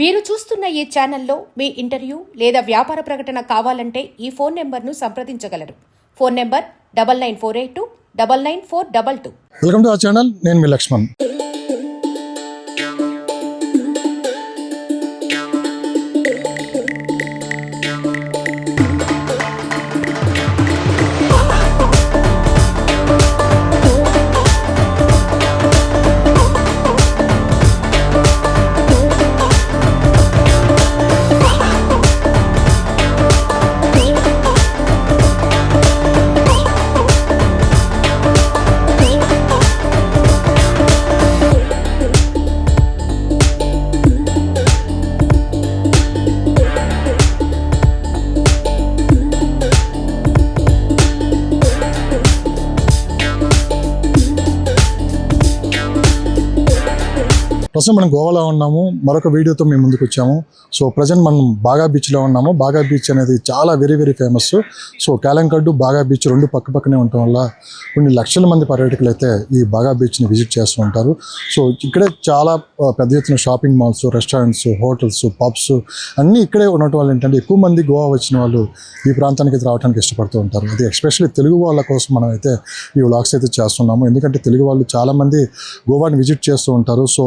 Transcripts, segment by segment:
మీరు చూస్తున్న ఈ ఛానల్లో మీ ఇంటర్వ్యూ లేదా వ్యాపార ప్రకటన కావాలంటే ఈ ఫోన్ నెంబర్ను సంప్రదించగలరు. Phone number double nine four eight two double nine four double two. Welcome to our channel. నేను మీ లక్ష్మణ్. ప్రస్తుతం మనం గోవాలో ఉన్నాము. మరొక వీడియోతో మేము ముందుకు వచ్చాము. సో ప్రజెంట్ మనం బాగా బీచ్లో ఉన్నాము. బాగా బీచ్ అనేది చాలా very very famous so Calangute Baga beach రెండు పక్క పక్కనే ఉండటం వల్ల కొన్ని లక్షల మంది పర్యాటకులు అయితే ఈ బాగా బీచ్ని విజిట్ చేస్తూ ఉంటారు. సో ఇక్కడే చాలా పెద్ద ఎత్తున shopping malls restaurants hotels pubs అన్నీ ఇక్కడే ఉండటం వల్ల ఏంటంటే ఎక్కువ మంది గోవా వచ్చిన వాళ్ళు ఈ ప్రాంతానికి అయితే రావడానికి ఇష్టపడుతూ ఉంటారు. అది ఎస్పెషల్లీ తెలుగు వాళ్ళ కోసం మనం అయితే ఈ వ్లాగ్స్ అయితే చేస్తున్నాము. ఎందుకంటే తెలుగు వాళ్ళు చాలామంది గోవాని విజిట్ చేస్తూ ఉంటారు. సో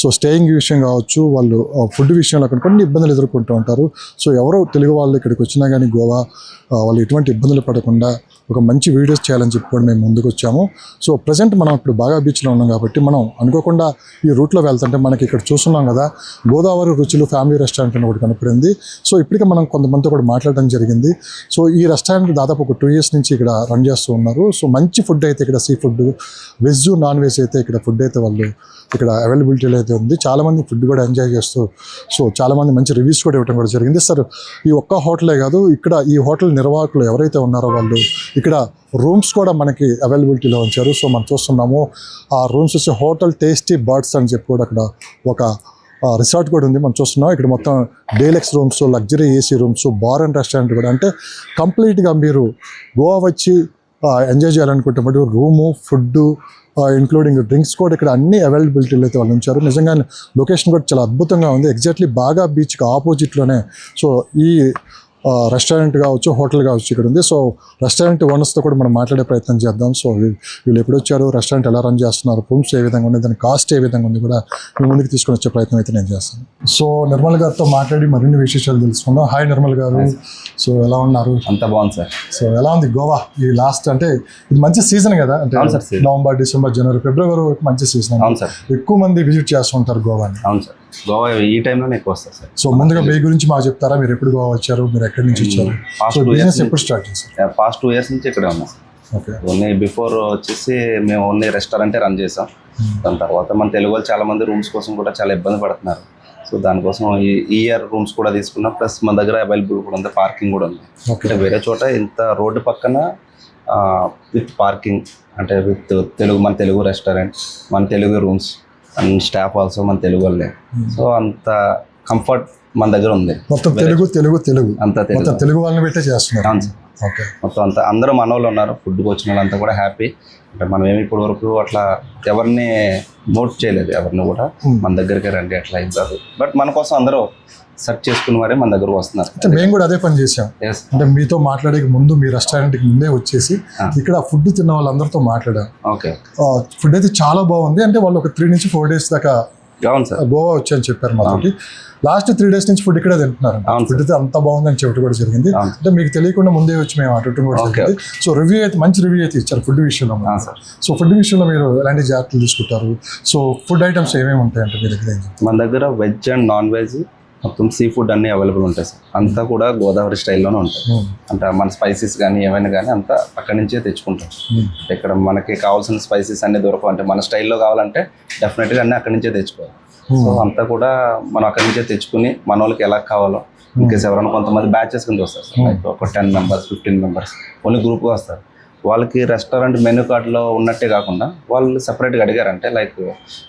సో స్టేయింగ్ విషయం కావచ్చు వాళ్ళు ఫుడ్ విషయంలో అక్కడ కొన్ని ఇబ్బందులు ఎదుర్కొంటూ ఉంటారు. సో ఎవరో తెలుగు వాళ్ళు ఇక్కడికి వచ్చినా కానీ గోవా వాళ్ళు ఎటువంటి ఇబ్బందులు పడకుండా ఒక మంచి వీడియోస్ చేయాలని చెప్పుకొని మేము ముందుకు వచ్చాము సో ప్రజెంట్ మనం ఇప్పుడు బాగా బీచ్లో ఉన్నాం కాబట్టి మనం అనుకోకుండా ఈ రూట్లో వెళ్తుంటే మనకి ఇక్కడ చూస్తున్నాం కదా గోదావరి రుచులు ఫ్యామిలీ రెస్టారెంట్ అని ఒకటి కనపడింది. సో ఇప్పటికే మనం కొంతమందితో కూడా మాట్లాడడం జరిగింది. సో ఈ రెస్టారెంట్ దాదాపు ఒక టూ ఇయర్స్ నుంచి ఇక్కడ రన్ చేస్తూ ఉన్నారు. సో మంచి ఫుడ్ అయితే ఇక్కడ sea food veg non veg అయితే ఇక్కడ ఫుడ్ అయితే వాళ్ళు ఇక్కడ అవైలబిలిటీలో అయితే ఉంది. చాలామంది ఫుడ్ కూడా ఎంజాయ్ చేస్తూ సో చాలామంది మంచి రివ్యూస్ కూడా ఇవ్వడం కూడా జరిగింది. సార్ ఈ ఒక్క హోటలే కాదు ఇక్కడ ఈ హోటల్ నిర్వాహకులు ఎవరైతే ఉన్నారో వాళ్ళు ఇక్కడ రూమ్స్ కూడా మనకి అవైలబిలిటీలో ఉంచారు. సో మనం చూస్తున్నాము ఆ రూమ్స్ వచ్చి హోటల్ టేస్టీ బర్డ్స్ అని చెప్పి కూడా అక్కడ ఒక రిసార్ట్ కూడా ఉంది. మనం చూస్తున్నాం ఇక్కడ మొత్తం deluxe rooms luxury AC rooms bar and restaurant కూడా. అంటే కంప్లీట్గా మీరు గోవా వచ్చి ఎంజాయ్ చేయాలనుకుంటే మటు రూము ఫుడ్ ఇంక్లూడింగ్ డ్రింక్స్ కూడా ఇక్కడ అన్ని అవైలబిలిటీలో అయితే వాళ్ళు ఉంచారు. నిజంగా లొకేషన్ కూడా చాలా అద్భుతంగా ఉంది. ఎగ్జాక్ట్లీ బాగా బీచ్కి ఆపోజిట్లోనే సో ఈ రెస్టారెంట్ కావచ్చు హోటల్ కావచ్చు ఇక్కడ ఉంది. సో రెస్టారెంట్ ఓనర్స్తో కూడా మనం మాట్లాడే ప్రయత్నం చేద్దాం. సో వీళ్ళు ఎప్పుడు వచ్చారు రెస్టారెంట్ ఎలా రన్ చేస్తున్నారు రూమ్స్ ఏ విధంగా ఉంది దాని కాస్ట్ ఏ విధంగా ఉంది కూడా మీ ముందుకు తీసుకొని వచ్చే ప్రయత్నం అయితే నేను చేస్తాను. సో నిర్మల్ గారితో మాట్లాడి మరిన్ని విశేషాలు తెలుసుకుందాం. హాయ్ నిర్మల్ గారు. సో ఎలా ఉన్నారు? అంత బాగుంది సార్ సో ఎలా ఉంది గోవా? ఈ లాస్ట్ అంటే ఇది మంచి సీజన్ కదా? అంటే. నవంబర్ డిసెంబర్ జనవరి ఫిబ్రవరి మంచి సీజన్ ఎక్కువ మంది విజిట్ చేస్తుంటారు గోవాని. అవును సార్ గోవా ఈ టైంలోనే ఎక్కువ వస్తుంది సార్. సో ముందుగా మీ గురించి మాకు చెప్తారా? మీరు ఎప్పుడు గోవా వచ్చారు? మీరు ఎక్కడి నుంచి వచ్చారు? సో బిజినెస్ years ఎప్పుడు స్టార్ట్ చేశారు? పాస్ట్ టూ ఇయర్స్ నుంచి ఇక్కడే ఉన్నాం ఓకే ఓన్లీ బిఫోర్ వచ్చేసి మేము ఓన్లీ రెస్టారెంటే రన్ చేసాం. దాని తర్వాత మన తెలుగు వాళ్ళు చాలా మంది రూమ్స్ కోసం కూడా చాలా ఇబ్బంది పడుతున్నారు. సో దానికోసం ఈ ఈ ఇయర్ రూమ్స్ కూడా తీసుకున్నాం. ప్లస్ మన దగ్గర అవైలబుల్ కూడా ఉంది పార్కింగ్ కూడా ఉంది. అంటే వేరే చోట ఇంత రోడ్డు పక్కన విత్ పార్కింగ్ అంటే విత్ తెలుగు మన తెలుగు రెస్టారెంట్ మన Telugu rooms and staff also మన తెలుగు వాళ్ళే. సో అంత కంఫర్ట్ మన దగ్గర ఉంది. మొత్తం తెలుగు తెలుగు తెలుగు. అంత తెలుగు. తెలుగు వాళ్ళని పెట్టే చేస్తున్నారు. ఓకే మొత్తం అంతా అందరూ మనోళ్ళు ఉన్నారు. ఫుడ్కి వచ్చిన వాళ్ళంతా కూడా హ్యాపీ అంటే మనం ఏమి ఇప్పటి వరకు అట్లా ఎవరిని నోట్ చేయలేదు. ఎవరిని కూడా Hmm. మన దగ్గరికి రండి అట్లా ఇద్దరు బట్ మన కోసం అందరూ సెర్చ్ చేసుకున్న వారే మన దగ్గరకు వస్తున్నారు. అంటే మేము కూడా అదే పని చేసాం అంటే మీతో మాట్లాడే ముందు మీ రెస్టారెంట్కి ముందే వచ్చేసి. ఇక్కడ ఫుడ్ తిన్న వాళ్ళందరితో మాట్లాడాం. ఓకే. ఫుడ్ అయితే చాలా బాగుంది. అంటే వాళ్ళు ఒక త్రీ నుంచి ఫోర్ డేస్ దాకా గోవా వచ్చని చెప్పారు మాతోటి. లాస్ట్ త్రీ డేస్ నుంచి ఫుడ్ ఇక్కడే తింటున్నారు ఫుడ్ అయితే అంత బాగుందని చెప్పడం కూడా జరిగింది. అంటే మీకు తెలియకుండా ముందే వచ్చి మేము అటడం కూడా. జరిగింది. సో రివ్యూ అయితే మంచి రివ్యూ అయితే ఇచ్చారు ఫుడ్ విషయంలో సో ఫుడ్ విషయంలో మీరు ఎలాంటి జాగ్రత్తలు తీసుకుంటారు? సో ఫుడ్ ఐటమ్స్ ఏమేమి ఉంటాయంటే మీ దగ్గర? మన దగ్గర వెజ్ అండ్ నాన్ వెజ్ మొత్తం సీ ఫుడ్ అన్నీ అవైలబుల్ ఉంటాయి సార్. అంతా కూడా గోదావరి స్టైల్లోనే ఉంటాయి. Hmm. అంటే మన స్పైసెస్ కానీ ఏమైనా కానీ అంతా అక్కడి నుంచే తెచ్చుకుంటాం. Hmm. ఇక్కడ మనకి కావాల్సిన స్పైసెస్ అన్ని దొరకవు. అంటే మన స్టైల్లో కావాలంటే డెఫినెట్గా అన్నీ అక్కడి నుంచే తెచ్చుకోవాలి. Hmm. సో అంతా కూడా మనం అక్కడి నుంచే తెచ్చుకుని మన వాళ్ళకి ఎలా కావాలో ఇంకేస్ ఎవరైనా కొంతమంది బ్యాచెస్ కింద వస్తారు సార్. ఒక ten members fifteen members only గ్రూప్గా వస్తారు. వాళ్ళకి రెస్టారెంట్ మెనూ కార్డులో ఉన్నట్టే కాకుండా వాళ్ళు సపరేట్గా అడిగారంటే లైక్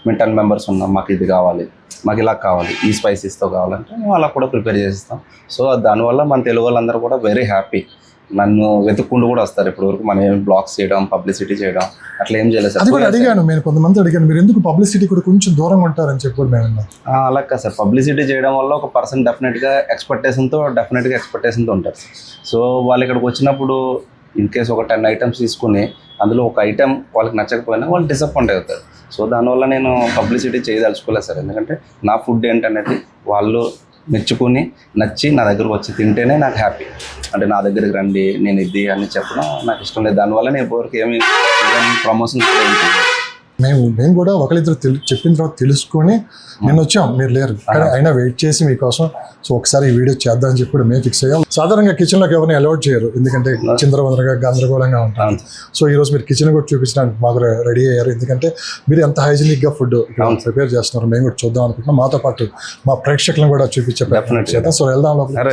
మేము టెన్ మెంబర్స్ ఉన్నాం మాకు ఇది కావాలి మాకు ఇలా కావాలి ఈ స్పైసెస్తో కావాలంటే మేము అలా కూడా ప్రిపేర్ చేసిస్తాం. సో దానివల్ల మన తెలుగు వాళ్ళందరూ కూడా వెరీ హ్యాపీ నన్ను వెతుక్కుంటూ కూడా వస్తారు ఇప్పటి వరకు మనం ఏం బ్లాగ్స్ చేయడం పబ్లిసిటీ చేయడం అట్లా ఏం చేయలేదు సార్. అది కూడా అడిగాను నేను కొంతమంది అడిగాను మీరు ఎందుకు పబ్లిసిటీ కూడా కొంచెం దూరంగా ఉంటారని చెప్పి మేము అలా కాదు సార్. పబ్లిసిటీ చేయడం వల్ల ఒక పర్సన్ డెఫినెట్గా ఎక్స్పెక్టేషన్తో డెఫినెట్గా ఎక్స్పెక్టేషన్తో ఉంటారు సో వాళ్ళు ఇక్కడికి వచ్చినప్పుడు ఇన్ కేస్ ఒక టెన్ ఐటమ్స్ తీసుకుని అందులో ఒక ఐటెం వాళ్ళకి నచ్చకపోయినా వాళ్ళు డిసప్పాయింట్ అవుతారు. సో దానివల్ల నేను పబ్లిసిటీ చేయదలుచుకోలేదు సార్. ఎందుకంటే నా ఫుడ్ ఏంటనేది వాళ్ళు మెచ్చుకుని నచ్చి నా దగ్గరకు వచ్చి తింటేనే నాకు హ్యాపీ అంటే నా దగ్గరికి రండి నేను ఇది అని చెప్పడం నాకు ఇష్టం లేదు. దానివల్ల నేను ఎవరికి ఏమి ప్రమోషన్ కూడా చేయలేదు. మేము మేము కూడా ఒకరిద్దరు చెప్పిన తర్వాత తెలుసుకొని నేను వచ్చాం. మీరు లేరు. కానీ అయినా వెయిట్ చేసి మీకోసం సో ఒకసారి ఈ వీడియో చేద్దాం అని చెప్పి కూడా మేము ఫిక్స్ అయ్యాం. సాధారణంగా కిచెన్లోకి ఎవరిని అలౌట్ చేయరు. ఎందుకంటే చిందరవందరగా గందరగోళంగా ఉంటాం అవును. సో ఈ రోజు మీరు కిచెన్ కూడా చూపించడానికి మాకు రెడీ అయ్యారు. ఎందుకంటే మీరు ఎంత హైజీనిక్గా ఫుడ్ ప్రిపేర్ చేస్తున్నారు మేము కూడా చూద్దాం అనుకుంటున్నాం. మాతో పాటు మా ప్రేక్షకులను కూడా చూపించే ప్రయత్నం. చేద్దాం. సో వెళ్దాం సార్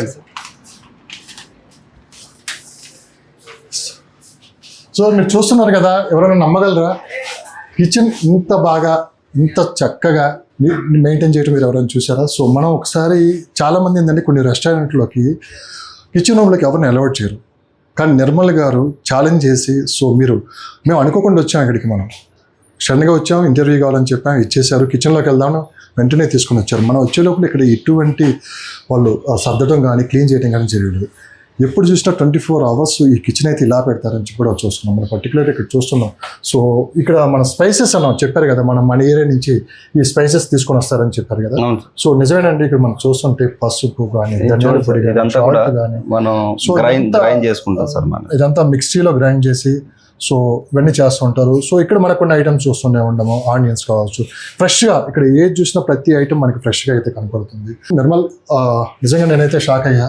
సో మీరు చూస్తున్నారు కదా ఎవరైనా నమ్మగలరా? కిచెన్ ఇంత బాగా ఇంత చక్కగా మెయింటైన్ చేయడం మీరు ఎవరైనా చూసారా? సో మనం ఒకసారి చాలామంది ఏంటంటే కొన్ని రెస్టారెంట్లోకి కిచెన్ రూమ్లోకి ఎవరిని అలవాట్ చేయరు. కానీ నిర్మల్ గారు ఛాలెంజ్ చేసి సో మీరు మేము అనుకోకుండా వచ్చాం ఇక్కడికి మనం. సడన్గా వచ్చాం ఇంటర్వ్యూ కావాలని చెప్పాం ఇచ్చేసారు కిచెన్లోకి వెళ్దాం వెంటనే తీసుకొని వచ్చారు. మనం వచ్చే లోపల ఇక్కడ ఎటువంటి వాళ్ళు సర్దడం కానీ క్లీన్ చేయడం కానీ జరగలేదు. ఎప్పుడు చూసినా ట్వంటీ ఫోర్ అవర్స్ ఈ కిచెన్ అయితే ఇలా పెడతారని చెప్పి కూడా చూస్తున్నాం. మనం పర్టికులర్ ఇక్కడ చూస్తున్నాం. సో ఇక్కడ మన స్పైసెస్ అన్నాం చెప్పారు కదా మనం మన ఏరియా నుంచి ఈ స్పైసెస్ తీసుకొని వస్తారని చెప్పారు కదా. సో నిజమేనండి ఇక్కడ మనం చూస్తుంటే పసుపు కానీ ధనియాల పొడి మనం సో గ్రైండ్ చేసుకుంటాం సార్ ఇదంతా మిక్సీలో గ్రైండ్ చేసి సో ఇవన్నీ చేస్తూ ఉంటారు. సో ఇక్కడ మనకు కొన్ని ఐటమ్స్ చూస్తూనే ఉండము ఆనియన్స్ కావచ్చు. ఫ్రెష్గా ఇక్కడ ఏది చూసినా ప్రతి ఐటమ్ మనకి ఫ్రెష్గా అయితే కనపడుతుంది. నిర్మల్ నిజంగా నేనైతే షాక్ అయ్యా.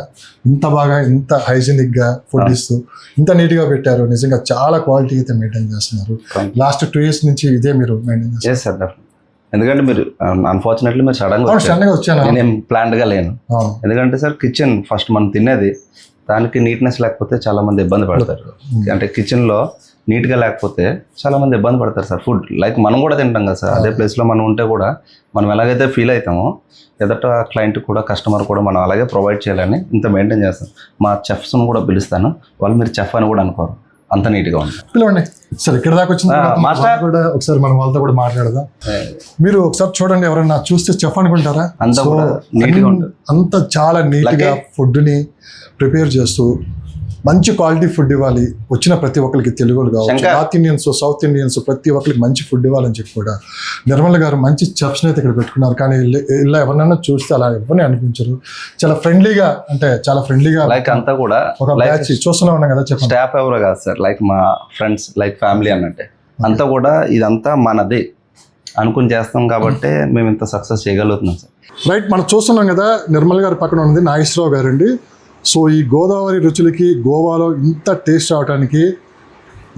ఇంత బాగా ఇంత హైజీనిక్గా ఫుడ్ ఇస్తూ ఇంత నీట్గా పెట్టారు. నిజంగా చాలా క్వాలిటీ అయితే మెయింటైన్ చేస్తున్నారు. లాస్ట్ టూ ఇయర్స్ నుంచి ఇదే మీరు మెయింటైన్ చేస్తారు ఎందుకంటే మీరు అన్ఫార్చునేట్లీ మీరు సడన్గా వచ్చాను. నేనేం ప్లాన్డ్గా లేను. ఎందుకంటే సార్ కిచెన్ ఫస్ట్ మనం తినేది దానికి నీట్నెస్ లేకపోతే చాలా మంది ఇబ్బంది పడతారు. అంటే కిచెన్లో నీట్గా లేకపోతే చాలా మంది ఇబ్బంది పడతారు సార్. ఫుడ్ లైక్ మనం కూడా తింటాం కదా సార్. అదే ప్లేస్లో మనం ఉంటే కూడా మనం ఎలాగైతే ఫీల్ అవుతామో ఎదట క్లయింట్ కూడా కస్టమర్ కూడా మనం అలాగే ప్రొవైడ్ చేయాలని ఇంత మెయింటైన్ చేస్తాం. మా చెఫ్స్ కూడా పిలుస్తాను. వాళ్ళు మీరు చెఫ్ అని కూడా అనుకోరు. అంత నీట్గా ఉంటుంది పిలవండి. సరే ఇక్కడ దాకా వచ్చిన కూడా ఒకసారి మనం వాళ్ళతో కూడా మాట్లాడదాం. మీరు ఒకసారి చూడండి ఎవరైనా చూస్తే చెఫ్ అనుకుంటారా? అంతా సో, కూడా neat గా అన్- ఉంటుంది. అంత చాలా నీట్గా Lucky. ఫుడ్ని ప్రిపేర్ చేస్తూ మంచి క్వాలిటీ ఫుడ్ ఇవ్వాలి. వచ్చిన ప్రతి ఒక్కరికి తెలుగులు కావచ్చు. నార్త్ ఇండియన్స్ సౌత్ ఇండియన్స్ ప్రతి ఒక్కరికి మంచి ఫుడ్ ఇవ్వాలని చెప్పి కూడా నిర్మల్ గారు మంచి చెఫ్స్ అయితే ఇక్కడ పెట్టుకున్నారు. కానీ ఇలా ఎవరినైనా చూస్తే అలా ఎవరిని అనిపించరు. చాలా ఫ్రెండ్లీగా అంటే చాలా ఫ్రెండ్లీగా లైక్ అంతా కూడా ఒక బ్యాచ్ చూస్తూనే ఉన్నాం కదా చెప్పండి. స్టాఫ్ ఎవరో కాదు సార్. లైక్ మా ఫ్రెండ్స్ లైక్ ఫ్యామిలీ అన్నట్టే. అంతా కూడా ఇదంతా మనదే. అనుకుని చేస్తాం కాబట్టి మేము ఇంత సక్సెస్ చేయగలుగుతున్నాం సార్. రైట్ మనం చూస్తున్నాం కదా నిర్మల్ గారి పక్కన ఉంది నాగేశ్వరరావు గారండి. సో ఈ గోదావరి రుచులకి గోవాలో ఇంత టేస్ట్ రావడానికి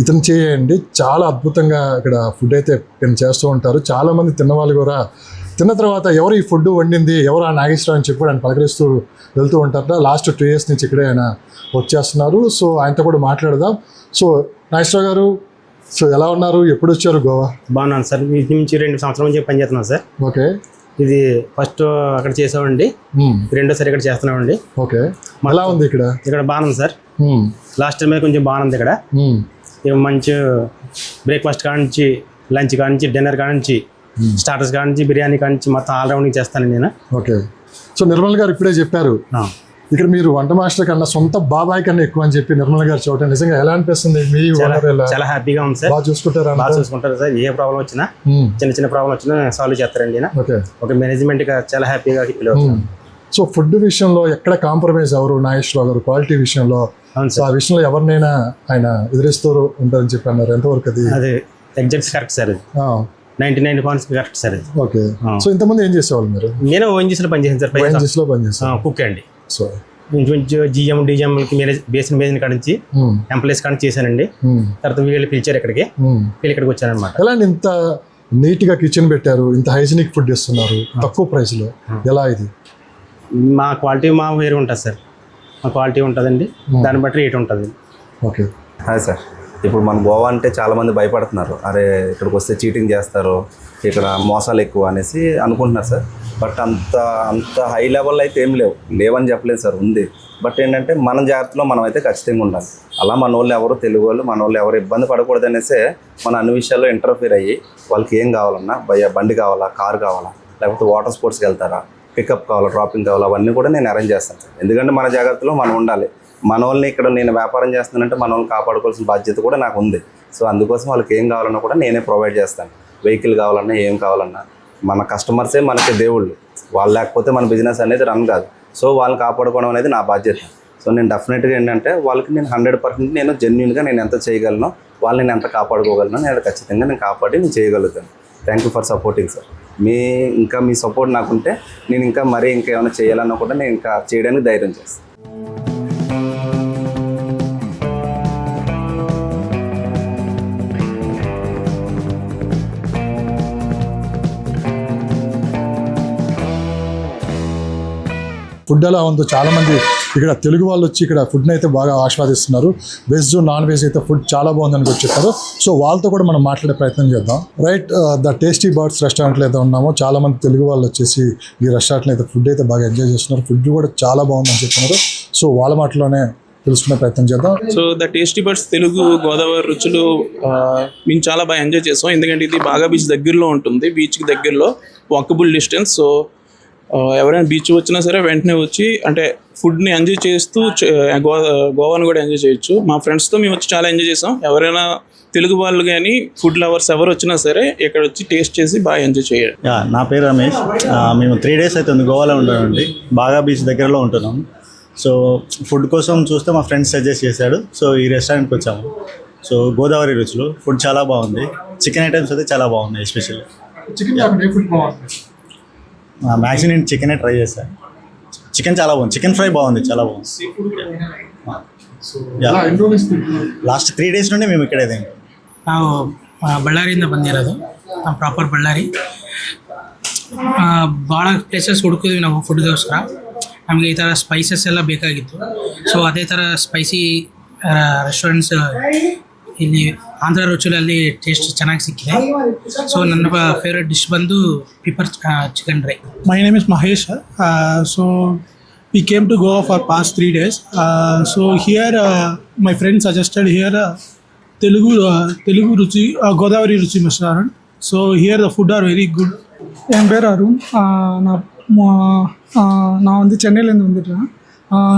ఇతను చేయండి. చాలా అద్భుతంగా ఇక్కడ ఫుడ్ అయితే ఈయన చేస్తూ ఉంటారు. చాలా మంది తిన్నవాళ్ళు కూడా తిన్న తర్వాత ఎవరు ఈ ఫుడ్ వండింది ఎవరు ఆ నాగేశ్వరరావు అని చెప్పి ఆయన పలకరిస్తూ వెళ్తూ ఉంటారట లాస్ట్ టూ ఇయర్స్ నుంచి ఇక్కడే ఆయన వర్క్ చేస్తున్నారు. సో ఆయనతో కూడా మాట్లాడదాం. సో నాగేశ్వరరావు గారు సో ఎలా ఉన్నారు? ఎప్పుడు వచ్చారు గోవా? బాగున్నాను సార్. వీటి నుంచి రెండు సంవత్సరాల నుంచి పనిచేస్తున్నాను సార్. ఓకే. ఇది ఫస్ట్ అక్కడ చేసామండి. రెండోసారి ఇక్కడ చేస్తున్నామండి. ఓకే. ఎలా ఉంది ఇక్కడ? ఇక్కడ బాగుంది సార్. లాస్ట్ టైం కొంచెం బాగుంది ఇక్కడ. మంచి బ్రేక్ఫాస్ట్ కాడ నుంచి లంచ్ కాడ నుంచి డిన్నర్ కాడ నుంచి స్టార్టర్స్ కాడ నుంచి బిర్యానీ కాడ నుంచి మొత్తం ఆల్రౌండింగ్ చేస్తాను నేను. ఓకే. సో నిర్మల్ గారు ఇప్పుడే చెప్పారు. ఇక్కడ మీరు వంట మాస్టర్ కన్నా సొంత బాబాయ్ కన్నా ఎక్కువ అని చెప్పి నిర్మల్ గారు చూడటం నిజంగా ఎలా అనిపిస్తుంది? మీ చాలా ఓనర్ ఎలా? చాలా హ్యాపీగా ఉంది సార్. బాగా చూసుకుంటారా బాగా చూసుకుంటారు సార్. ఏ ప్రాబ్లం వచ్చినా. చిన్న చిన్న ప్రాబ్లం వచ్చినా సాల్వ్ చేస్తారండి ఒక మేనేజ్మెంట్గా చాలా హ్యాపీగా ఫీల్ అవుతుంది. మ్మ్. సో ఫుడ్ విషయంలో ఎక్కడ కాంప్రమైజ్ ఎవరు నాగేశ్వరరావు గారు క్వాలిటీ విషయంలో. సో ఆ విషయంలో ఎవరినైనా ఆయన ఎదురిస్తూ ఉంటారని చెప్పి అన్నారు. ఎంతవరకు అది? అది exact correct sir ninety nine points correct sir okay. So ఇంతమంది ఏం చేసేవాళ్ళు మీరు? నేను ఓఎన్జీసీలో పనిచేసాను సార్ పది ONGC లో పనిచేస్తారు కుక్ అండి. సో ఇంచుమించు జిఎం డిజిఎంకి మేనేజ్ బేసిన్ మేనేజ్ కాడ నుంచి. ఎంప్లాయీస్ కాడ నుంచి చేశానండి. తర్వాత వీళ్ళు పిలిచారు ఇక్కడికి. వీళ్ళు ఇక్కడికి వచ్చానమాట ఎలా ఇంత నీట్గా కిచెన్ పెట్టారు ఇంత హైజీనిక్ ఫుడ్ ఇస్తున్నారు తక్కువ ప్రైస్లో ఎలా ఇది? మా క్వాలిటీ మా వేరే ఉంటుంది సార్. మా క్వాలిటీ ఉంటుందండి. దాన్ని బట్టి రేట్ ఉంటుంది. ఓకే. Hi sir. ఇప్పుడు మన గోవా అంటే చాలామంది భయపడుతున్నారు. అరే ఇక్కడికి వస్తే చీటింగ్ చేస్తారు. ఇక్కడ మోసాలు ఎక్కువ అనేసి అనుకుంటున్నారు సార్. బట్ అంత అంత హై లెవెల్ అయితే ఏం లేవు. లేవని చెప్పలేదు సార్ ఉంది. బట్ ఏంటంటే మన జాగ్రత్తలో మనం అయితే ఖచ్చితంగా ఉండాలి. అలా మన వాళ్ళు ఎవరు తెలుగు వాళ్ళు మన వాళ్ళు ఎవరు ఇబ్బంది పడకూడదు అనేసే మన అన్ని విషయాల్లో ఇంటర్ఫీర్ అయ్యి వాళ్ళకి ఏం కావాలన్నా భయ బండి కావాలా కార్ కావాలా లేకపోతే వాటర్ స్పోర్ట్స్కి వెళ్తారా పికప్ కావాలా డ్రాపింగ్ కావాలా అవన్నీ కూడా నేను అరేంజ్ చేస్తాను ఎందుకంటే మన జాగ్రత్తలో మనం ఉండాలి. మన వాళ్ళని ఇక్కడ నేను వ్యాపారం చేస్తున్నానంటే మన వాళ్ళని కాపాడుకోవాల్సిన బాధ్యత కూడా నాకు ఉంది సో అందుకోసం వాళ్ళకి ఏం కావాలన్నా కూడా నేనే ప్రొవైడ్ చేస్తాను. వెహికల్ కావాలన్నా ఏం కావాలన్నా. మన కస్టమర్సే మనకి దేవుళ్ళు. వాళ్ళు లేకపోతే మన బిజినెస్ అనేది రన్ కాదు. సో వాళ్ళని కాపాడుకోవడం అనేది నా బాధ్యత. సో నేను డెఫినెట్గా ఏంటంటే వాళ్ళకి నేను హండ్రెడ్ పర్సెంట్ నేను జెన్యున్గా నేను ఎంత చేయగలను వాళ్ళని నేను ఎంత కాపాడుకోగలను నేను ఖచ్చితంగా నేను కాపాడి నేను చేయగలుగుతాను. Thank you for supporting sir మీ ఇంకా మీ సపోర్ట్ నాకుంటే నేను ఇంకా మరీ ఇంకా ఏమైనా చేయాలన్నా కూడా నేను ఇంకా చేయడానికి ధైర్యం చేస్తాను. ఫుడ్ ఎలా ఉందో చాలామంది ఇక్కడ తెలుగు వాళ్ళు వచ్చి ఇక్కడ ఫుడ్ని అయితే బాగా ఆస్వాదిస్తున్నారు. వెజ్ నాన్ వెజ్ అయితే ఫుడ్ చాలా బాగుందని కూడా చెప్పారు. సో వాళ్ళతో కూడా మనం మాట్లాడే ప్రయత్నం చేద్దాం. రైట్ ద టేస్టీ బర్డ్స్ రెస్టారెంట్లో అయితే ఉన్నామో. చాలామంది తెలుగు వాళ్ళు వచ్చేసి ఈ రెస్టారెంట్లో అయితే ఫుడ్ అయితే బాగా ఎంజాయ్ చేస్తున్నారు. ఫుడ్ కూడా చాలా బాగుందని చెప్తున్నారు సో వాళ్ళ మాటలోనే తెలుసుకునే ప్రయత్నం చేద్దాం. So the tasty birds Telugu Godavari రుచులు uh, మేము చాలా బాగా ఎంజాయ్ చేసాం. ఎందుకంటే ఇది బాగా బీచ్ దగ్గరలో ఉంటుంది. బీచ్కి దగ్గరలో వాకబుల్ డిస్టెన్స్ సో ఎవరైనా బీచ్ వచ్చినా సరే వెంటనే వచ్చి అంటే ఫుడ్ని ఎంజాయ్ చేస్తూ గోవాను కూడా ఎంజాయ్ చేయొచ్చు. మా ఫ్రెండ్స్తో మేము వచ్చి చాలా ఎంజాయ్ చేసాం. ఎవరైనా తెలుగు వాళ్ళు కానీ ఫుడ్ లవర్స్ ఎవరు వచ్చినా సరే ఇక్కడ వచ్చి టేస్ట్ చేసి బాగా ఎంజాయ్ చేయాలి. యా నా పేరు రమేష్. మేము త్రీ డేస్ అవుతుంది గోవాలో ఉంటామండి బాగా బీచ్ దగ్గరలో ఉంటున్నాం. సో ఫుడ్ కోసం చూస్తే మా ఫ్రెండ్స్ సజెస్ట్ చేశాడు. సో ఈ రెస్టారెంట్కి వచ్చాము. సో గోదావరి రుచులు. ఫుడ్ చాలా బాగుంది. చికెన్ ఐటమ్స్ అయితే చాలా బాగున్నాయి ఎస్పెషల్లీ చికెన్ ఫుడ్ బాగుంది. మ్యాక్సిమం నేను చికెనే ట్రై చేశాను చికెన్ చాలా బాగుంది చికెన్ ఫ్రై బాగుంది చాలా బాగుంది Yeah. లాస్ట్ ತ್ರೀ ಡೇಸ್ నుండి మేము ಇಕ್ಕಡೆ ಇದ್ದೀವಿ ನಾವು ಆ, ಬಳ್ಳಾರಿಯಿಂದ ಬಂದಿರೋದು ನಾವು ಪ್ರಾಪರ್ ಬಳ್ಳಾರಿ ಆ, ಭಾಳ ಪ್ಲೇಸಸ್ ಹುಡುಕಿದ್ವಿ ನಾವು ಫುಡ್ಗೋಸ್ಕರ ನಮಗೆ ಈ ಥರ ಸ್ಪೈಸಸ್ ಎಲ್ಲ ಬೇಕಾಗಿತ್ತು ಸೊ ಅದೇ ಥರ ಸ್ಪೈಸಿ ರೆಸ್ಟೋರೆಂಟ್ಸ್ ಇಲ್ಲಿ ಆಂಧ್ರ ರುಚಿಲಲ್ಲಿ ಟೇಸ್ಟ್ ಚೆನ್ನಾಗಿ ಸಿಕ್ಕಿದೆ ಸೊ ನನ್ನ ಫೇವ್ರೆಟ್ ಡಿಶ್ ಬಂದು pepper chicken dry My name is Mahesh. Uh, so we came to Goa for past three days. Uh, so here, uh, my friend suggested here uh, Telugu uh, Telugu Ruchi uh, Godavari Ruchi restaurant. So here the food are very good. என் பேர் அருண் ஆஹ் நான் மு- ஆஹ் நான் வந்து சென்னையிலேருந்து வந்துட்டேன்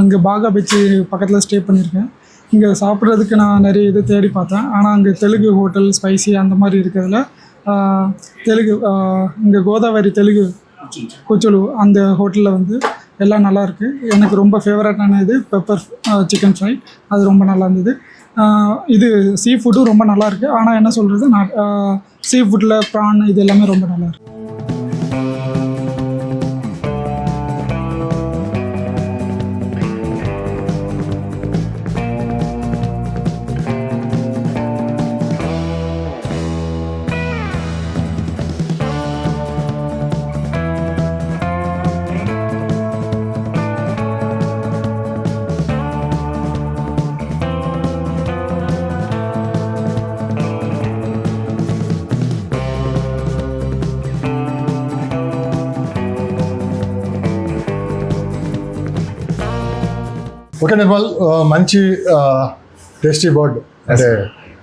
இங்கே பாகா beach பக்கத்தில் stay பண்ணியிருக்கேன் இங்கே சாப்பிட்றதுக்கு நான் நிறைய இது தேடி பார்த்தேன். ஆனால் அங்கே தெலுங்கு ஹோட்டல் ஸ்பைசி அந்த மாதிரி இருக்கிறதுல தெலுங்கு இங்கே கோதாவரி தெலுங்கு கொச்சலு அந்த ஹோட்டலில் வந்து எல்லாம் நல்லாயிருக்கு எனக்கு ரொம்ப ஃபேவரட்டான இது பெப்பர் சிக்கன் ஃப்ரை அது ரொம்ப நல்லா இருந்தது. இது சீ ஃபுட்டும் ரொம்ப நல்லாயிருக்கு ஆனால் என்ன சொல்கிறது நான் சீ ஃபுட்டில் ப்ரான் இது எல்லாமே ரொம்ப நல்லாயிருக்கு ఓకే నిర్మల్ మంచి టేస్టీ బర్డ్ అంటే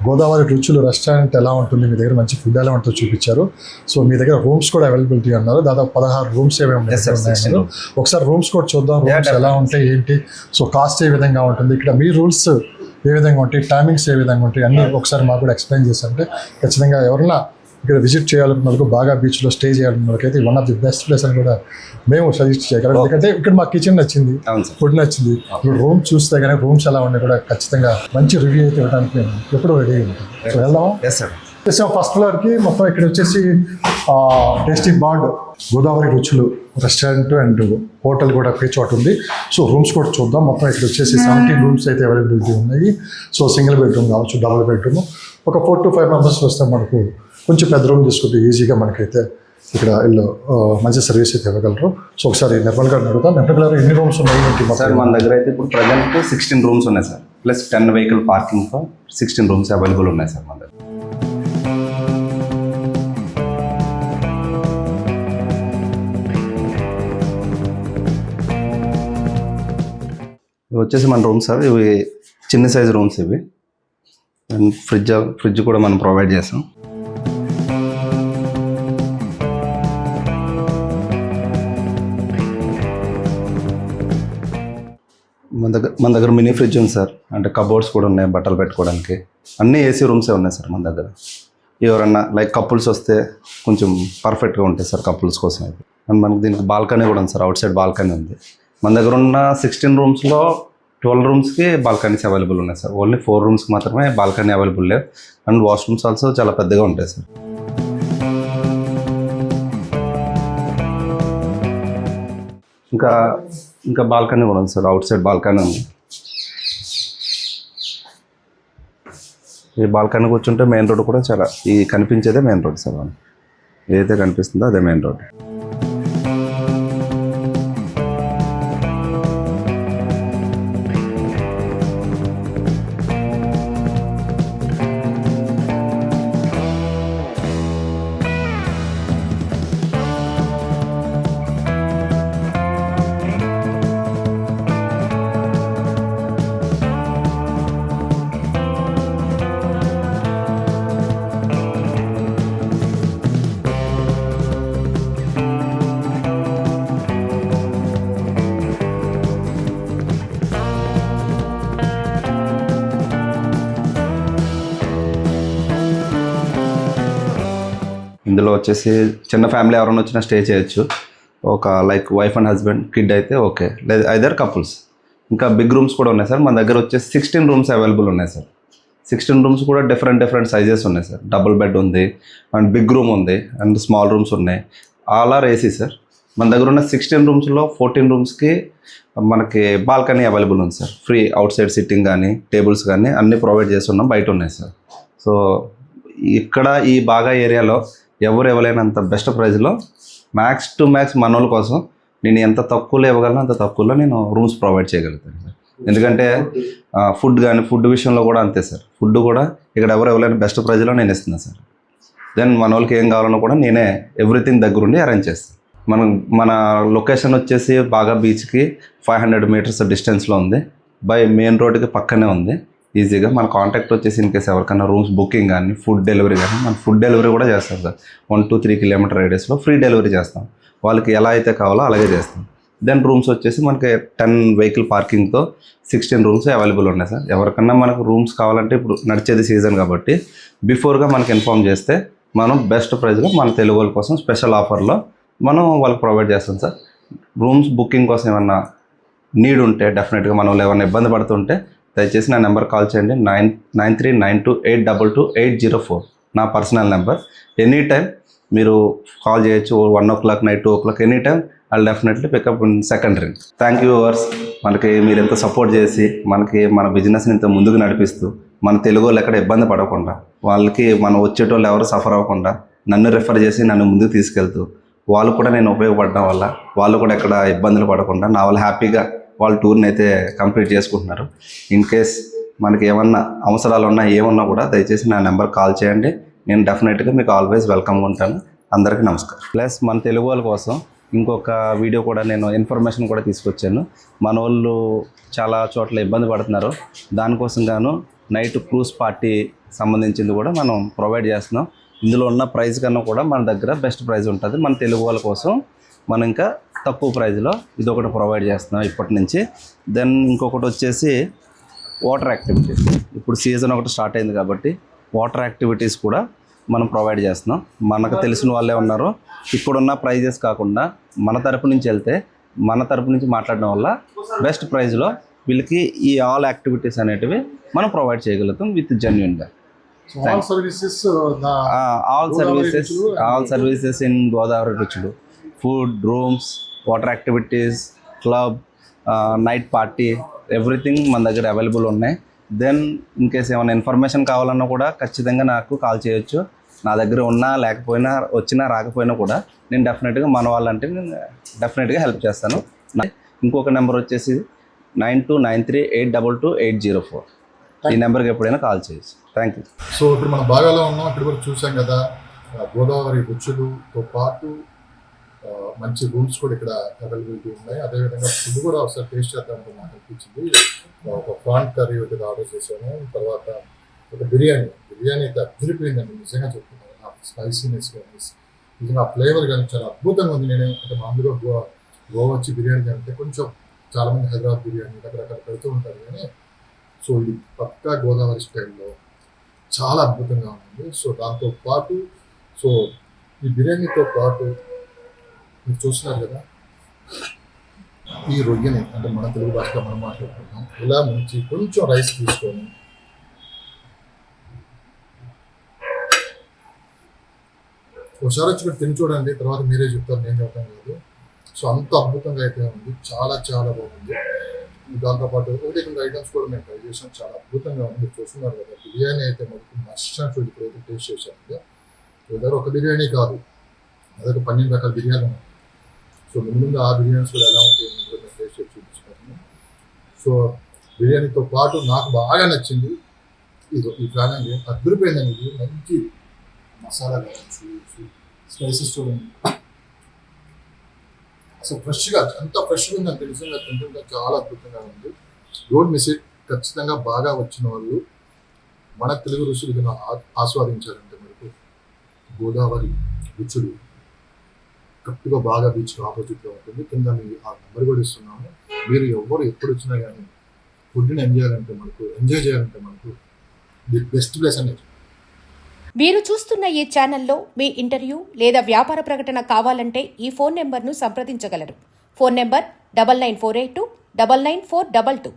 గోదావరి రుచులు రెస్టారెంట్ ఎలా ఉంటుంది మీ దగ్గర మంచి ఫుడ్ ఎలా ఉంటుందో చూపించారు. సో మీ దగ్గర రూమ్స్ కూడా అవైలబిలిటీ అన్నారు దాదాపు పదహారు రూమ్స్ ఏమేమి Yes, sir, ఉన్నాయి 16 అన్నారు. ఒకసారి రూమ్స్ కూడా చూద్దాం. రూమ్స్ ఎలా ఉంటాయి ఏంటి? సో కాస్ట్ ఏ విధంగా ఉంటుంది ఇక్కడ మీ రూల్స్ ఏ విధంగా ఉంటాయి టైమింగ్స్ ఏ విధంగా ఉంటాయి అన్నీ ఒకసారి మాకు కూడా ఎక్స్ప్లెయిన్ చేశారంటే ఖచ్చితంగా ఎవరన్నా ఇక్కడ విజిట్ చేయాలనుకున్న వాళ్ళకు బాగా బీచ్లో స్టే చేయాలనుకున్న వాళ్ళకైతే one of the best place అని కూడా మేము సజెస్ట్ చేయగలం. ఎందుకంటే ఇక్కడ మా కిచెన్ నచ్చింది ఫుడ్ నచ్చింది. ఇప్పుడు రూమ్ చూస్తే కానీ రూమ్స్ ఎలా ఉన్నాయి కూడా ఖచ్చితంగా మంచి రివ్యూ అయితే ఇవ్వడానికి మేము ఎప్పుడు రెడీ సో వెళ్దాం ఎస్ సార్ వచ్చేసాం ఫస్ట్ ఫ్లోర్కి మొత్తం ఇక్కడ వచ్చేసి టేస్టీ బార్డ్ గోదావరి రుచులు రెస్టారెంట్ అండ్ హోటల్ కూడా ఒకే చోట ఉంది. సో రూమ్స్ కూడా చూద్దాం. మొత్తం ఇక్కడ వచ్చేసి సెవెంటీన్ రూమ్స్ అయితే అవైలబిలిటీ ఉన్నాయి. సో సింగిల్ బెడ్రూమ్ కావచ్చు డబుల్ బెడ్రూమ్ ఒక ఫోర్ టు ఫైవ్ మెంబర్స్ వస్తే మనకు కొంచెం పెద్ద రూమ్ తీసుకుంటే ఈజీగా మనకైతే ఇక్కడ వీళ్ళు మంచి సర్వీస్ అయితే ఇవ్వగలరు. సో ఒకసారి నిర్మల్ గారిని అడుగుతాం నిర్మల్ గారు ఎన్ని రూమ్స్ ఉన్నాయి ఏంటి సార్ మన దగ్గర అయితే ఇప్పుడు ప్రజెంట్ సిక్స్టీన్ రూమ్స్ ఉన్నాయి సార్. ప్లస్ టెన్ వెహికల్ పార్కింగ్తో సిక్స్టీన్ రూమ్స్ అవైలబుల్ ఉన్నాయి సార్ మన దగ్గర. వచ్చేసి మన రూమ్స్ సార్. ఇవి చిన్న సైజ్ రూమ్స్ ఇవి. అండ్ ఫ్రిడ్జ్ ఫ్రిడ్జ్ కూడా మనం ప్రొవైడ్ చేస్తాం. మన దగ్గర మన దగ్గర మినీ ఫ్రిడ్జ్ ఉంది సార్. అంటే కబోర్డ్స్ కూడా ఉన్నాయి బట్టలు పెట్టుకోవడానికి. అన్ని ఏసీ రూమ్సే ఉన్నాయి సార్ మన దగ్గర. ఎవరన్నా లైక్ కపుల్స్ వస్తే కొంచెం పర్ఫెక్ట్గా ఉంటాయి సార్ కపుల్స్ కోసం అయితే. అండ్ మనకి దీనికి బాల్కనీ కూడా ఉంది సార్ అవుట్ సైడ్ బాల్కనీ ఉంది. మన దగ్గర ఉన్న సిక్స్టీన్ రూమ్స్లో ట్వెల్వ్ రూమ్స్కి బాల్కనీస్ అవైలబుల్ ఉన్నాయి సార్. ఓన్లీ ఫోర్ రూమ్స్కి మాత్రమే బాల్కనీ అవైలబుల్ లేవు అండ్ వాష్రూమ్స్ ఆల్సో చాలా పెద్దగా ఉంటాయి సార్. ఇంకా ఇంకా బాల్కనీ కూడా ఉంది సార్ అవుట్ సైడ్ బాల్కనీ ఉంది ఈ బాల్కనీ కూర్చుంటే మెయిన్ రోడ్ కూడా చాలా ఈ కనిపించేదే మెయిన్ రోడ్ సార్ మనకి. ఏదైతే కనిపిస్తుందో అదే మెయిన్ రోడ్ ఇందులో వచ్చేసి చిన్న ఫ్యామిలీ ఎవరైనా వచ్చినా స్టే చేయొచ్చు. ఒక like wife and husband kid అయితే ఓకే లేదా ఐదర్ కపుల్స్ ఇంకా బిగ్ రూమ్స్ కూడా ఉన్నాయి సార్ మన దగ్గర వచ్చేసి సిక్స్టీన్ రూమ్స్ అవైలబుల్ ఉన్నాయి సార్ సిక్స్టీన్ రూమ్స్ కూడా డిఫరెంట్ డిఫరెంట్ సైజెస్ ఉన్నాయి సార్ డబుల్ బెడ్ ఉంది అండ్ బిగ్ రూమ్ ఉంది అండ్ స్మాల్ రూమ్స్ ఉన్నాయి. ఆల్ ఆర్ ఏసీ సార్ మన దగ్గర ఉన్న సిక్స్టీన్ రూమ్స్లో ఫోర్టీన్ రూమ్స్కి మనకి బాల్కనీ అవైలబుల్ ఉంది sir free outside sitting కానీ టేబుల్స్ కానీ అన్నీ ప్రొవైడ్ చేస్తున్నాం బయట ఉన్నాయి సార్ సో ఇక్కడ ఈ బాగా ఏరియాలో ఎవరు ఇవ్వలేనంత బెస్ట్ ప్రైస్లో మ్యాక్స్ టు మ్యాక్స్ మనోళ్ళ కోసం నేను ఎంత తక్కువలో ఇవ్వగలను అంత తక్కువలో నేను రూమ్స్ ప్రొవైడ్ చేయగలుగుతాను సార్. ఎందుకంటే ఫుడ్ కానీ ఫుడ్ విషయంలో కూడా అంతే సార్. ఫుడ్ కూడా ఇక్కడ ఎవరు ఇవ్వలేని బెస్ట్ ప్రైజ్లో నేను ఇస్తున్నాను సార్. దెన్ మన వాళ్ళకి ఏం కావాలన్నా కూడా నేనే ఎవ్రీథింగ్ దగ్గరుండి అరేంజ్ చేస్తాను. మనం మన లొకేషన్ వచ్చేసి బాగా బీచ్కి ఫైవ్ హండ్రెడ్ మీటర్స్ డిస్టెన్స్లో ఉంది. బై మెయిన్ రోడ్కి పక్కనే ఉంది. ఈజీగా మన కాంటాక్ట్ వచ్చేసి ఇన్ కేస్ ఎవరికైనా రూమ్స్ బుకింగ్ కానీ ఫుడ్ డెలివరీ కానీ మన ఫుడ్ డెలివరీ కూడా చేస్తాం sir. One two three kilometer రేడియస్లో free delivery చేస్తాం. వాళ్ళకి ఎలా అయితే కావాలో అలాగే చేస్తాం. దెన్ రూమ్స్ వచ్చేసి మనకి టెన్ వెహికల్ పార్కింగ్తో సిక్స్టీన్ రూమ్స్ అవైలబుల్ ఉన్నాయి సార్. ఎవరికన్నా మనకు రూమ్స్ కావాలంటే ఇప్పుడు నడిచేది సీజన్ కాబట్టి బిఫోర్గా మనకి ఇన్ఫామ్ చేస్తే మనం బెస్ట్ ప్రైస్లో మన తెలుగు వాళ్ళ కోసం స్పెషల్ ఆఫర్లో మనం వాళ్ళకి ప్రొవైడ్ చేస్తాం సార్. రూమ్స్ బుకింగ్ కోసం ఏమన్నా నీడ్ ఉంటే డెఫినెట్గా మనం వాళ్ళు ఏమైనా ఇబ్బంది పడుతుంటే దయచేసి నా నెంబర్ కాల్ చేయండి. Nine nine three nine two eight double two eight zero four. నా పర్సనల్ నెంబర్. ఎనీ టైం మీరు కాల్ చేయొచ్చు. One o'clock night two o'clock any time I definitely pick up in second ring. Thank you verse. మనకి మీరు ఎంత support చేసి మనకి మన బిజినెస్ని ఇంత ముందుకు నడిపిస్తూ మన తెలుగు వాళ్ళు ఎక్కడ ఇబ్బంది పడకుండా వాళ్ళకి మనం వచ్చేటోళ్ళు ఎవరు సఫర్ అవ్వకుండా నన్ను రిఫర్ చేసి నన్ను ముందుకు తీసుకెళ్తూ వాళ్ళు కూడా నేను ఉపయోగపడడం వల్ల వాళ్ళు కూడా ఎక్కడ ఇబ్బందులు పడకుండా నా వాళ్ళు హ్యాపీగా వాళ్ళ టూర్ని అయితే కంప్లీట్ చేసుకుంటున్నారు. ఇన్ కేస్ మనకి ఏమన్నా అవసరాలు ఉన్నా ఏమన్నా కూడా దయచేసి నా నెంబర్ కాల్ చేయండి. నేను డెఫినెట్గా మీకు ఆల్వేస్ వెల్కమ్గా ఉంటాను. అందరికీ నమస్కారం. ప్లస్ మన తెలుగు వాళ్ళ కోసం ఇంకొక వీడియో కూడా నేను ఇన్ఫర్మేషన్ కూడా తీసుకొచ్చాను. మన వాళ్ళు చాలా చోట్ల ఇబ్బంది పడుతున్నారు. దానికోసం గాను నైట్ క్రూజ్ పార్టీ సంబంధించింది కూడా మనం ప్రొవైడ్ చేస్తున్నాం. ఇందులో ఉన్న ప్రైస్ కన్నా కూడా మన దగ్గర బెస్ట్ ప్రైస్ ఉంటుంది. మన తెలుగు వాళ్ళ కోసం మనం ఇంకా తక్కువ ప్రైస్లో ఇది ఒకటి ప్రొవైడ్ చేస్తున్నాం ఇప్పటి నుంచి. దెన్ ఇంకొకటి వచ్చేసి వాటర్ యాక్టివిటీస్ ఇప్పుడు సీజన్ ఒకటి స్టార్ట్ అయింది కాబట్టి వాటర్ యాక్టివిటీస్ కూడా మనం ప్రొవైడ్ చేస్తున్నాం. మనకు తెలిసిన వాళ్ళే ఉన్నారు. ఇప్పుడున్న ప్రైజెస్ కాకుండా మన తరపు నుంచి వెళ్తే మన తరపు నుంచి మాట్లాడడం వల్ల బెస్ట్ ప్రైస్లో వీళ్ళకి ఈ ఆల్ యాక్టివిటీస్ అనేటివి మనం ప్రొవైడ్ చేయగలుగుతాం విత్ జెన్యున్గా all services all services in Godavari రుచులు food rooms water activities club night party everything మన దగ్గర అవైలబుల్ ఉన్నాయి. దెన్ ఇన్ కేస్ ఏమైనా ఇన్ఫర్మేషన్ కావాలన్నా కూడా ఖచ్చితంగా నాకు కాల్ చేయొచ్చు. నా దగ్గర ఉన్నా లేకపోయినా వచ్చినా రాకపోయినా కూడా నేను డెఫినెట్గా మన వాళ్ళంటే నేను డెఫినెట్గా హెల్ప్ చేస్తాను. ఇంకొక నెంబర్ వచ్చేసి nine two nine three eight double two eight zero four ఈ నెంబర్కి ఎప్పుడైనా కాల్ చేయొచ్చు. థ్యాంక్ యూ సో ఇప్పుడు మనం బాగాలో ఉన్నాం వరకు చూసాం కదా గోదావరి రుచులతో పాటు మంచి రూమ్స్ కూడా ఇక్కడ అవైలబిలిటీ ఉన్నాయి. అదేవిధంగా ఫుడ్ కూడా ఒకసారి టేస్ట్ చేద్దాం నాకు అనిపించింది. ఒక ప్రాన్ కర్రీ ఒకటి ఆర్డర్ చేశాను. తర్వాత ఒక బిర్యానీ. బిర్యానీ అయితే అద్దరిపోయిందండి నిజంగా చెప్తున్నాను. ఆ స్పైసీనెస్ కానీ నిజంగా ఆ ఫ్లేవర్ కానీ చాలా అద్భుతంగా ఉంది. నేను అంటే మామూలుగా గోవా గోవా వచ్చి బిర్యానీ అంటే కొంచెం చాలామంది హైదరాబాద్ బిర్యానీ రకరకాలు పెడుతూ ఉంటారు కానీ సో ఇది పక్కా గోదావరి స్టైల్లో చాలా అద్భుతంగా ఉంది సో దాంతో పాటు సో ఈ బిర్యానీతో పాటు మీరు చూస్తున్నారు కదా? ఈ రొయ్యని అంటే మన తెలుగు భాషలో మనం మాట్లాడుకుంటాం ఇలా ముంచి కొంచెం రైస్ తీసుకొని ఒకసారి వచ్చి తిని చూడండి తర్వాత మీరే చెప్తారు నేను చెప్పడం లేదు సో అంత అద్భుతంగా అయితే ఉంది. చాలా చాలా బాగుంది. దాంతోపాటు ఒకటి రెండు ఐటమ్స్ కూడా మేము ట్రై చేసాం చాలా అద్భుతంగా ఉంది. చూస్తున్నారు కదా బిర్యానీ అయితే మనకు నచ్చినట్టు ఇప్పుడైతే టేస్ట్ చేశాను. కదా ఒక బిర్యానీ కాదు. అదొక పన్నెండు రకాల బిర్యానీ. ఉన్నాయి సో ముందు ఆ బిర్యానీస్ కూడా ఎలా ఉంటాయి కూడా టేస్ట్ చేసి సో బిర్యానీతో పాటు నాకు బాగా నచ్చింది ఇది ఈ ప్రాణంగా అద్దరిపోయిందండి ఇది. మంచి మసాలా కావచ్చు స్పైసెస్ చూడండి అసలు ఫ్రెష్గా అంత ఫ్రెష్గా ఉందంటే నిజంగా తింటుంటే చాలా అద్భుతంగా ఉంది. రోడ్ మెసేజ్ ఖచ్చితంగా బాగా వచ్చిన వాళ్ళు మన తెలుగు రుచులు ఆస్వాదించారంటే మనకు గోదావరి రుచులు కరెక్ట్గా బాగా బీచ్ ఆపోజిట్లో ఉంటుంది. కింద మీ ఆ నెంబర్ కూడా ఇస్తున్నాము. మీరు ఎవరు ఎప్పుడు వచ్చినా కానీ ఫుడ్ని ఎంజాయ్ చేయాలంటే మనకు ఎంజాయ్ చేయాలంటే మనకు ది బెస్ట్ ప్లేస్ అనేది. మీరు చూస్తున్న ఈ ఛానల్లో మీ ఇంటర్వ్యూ లేదా వ్యాపార ప్రకటన కావాలంటే ఈ ఫోన్ నెంబర్ను సంప్రదించగలరు. Phone number double nine four eight two double nine four double two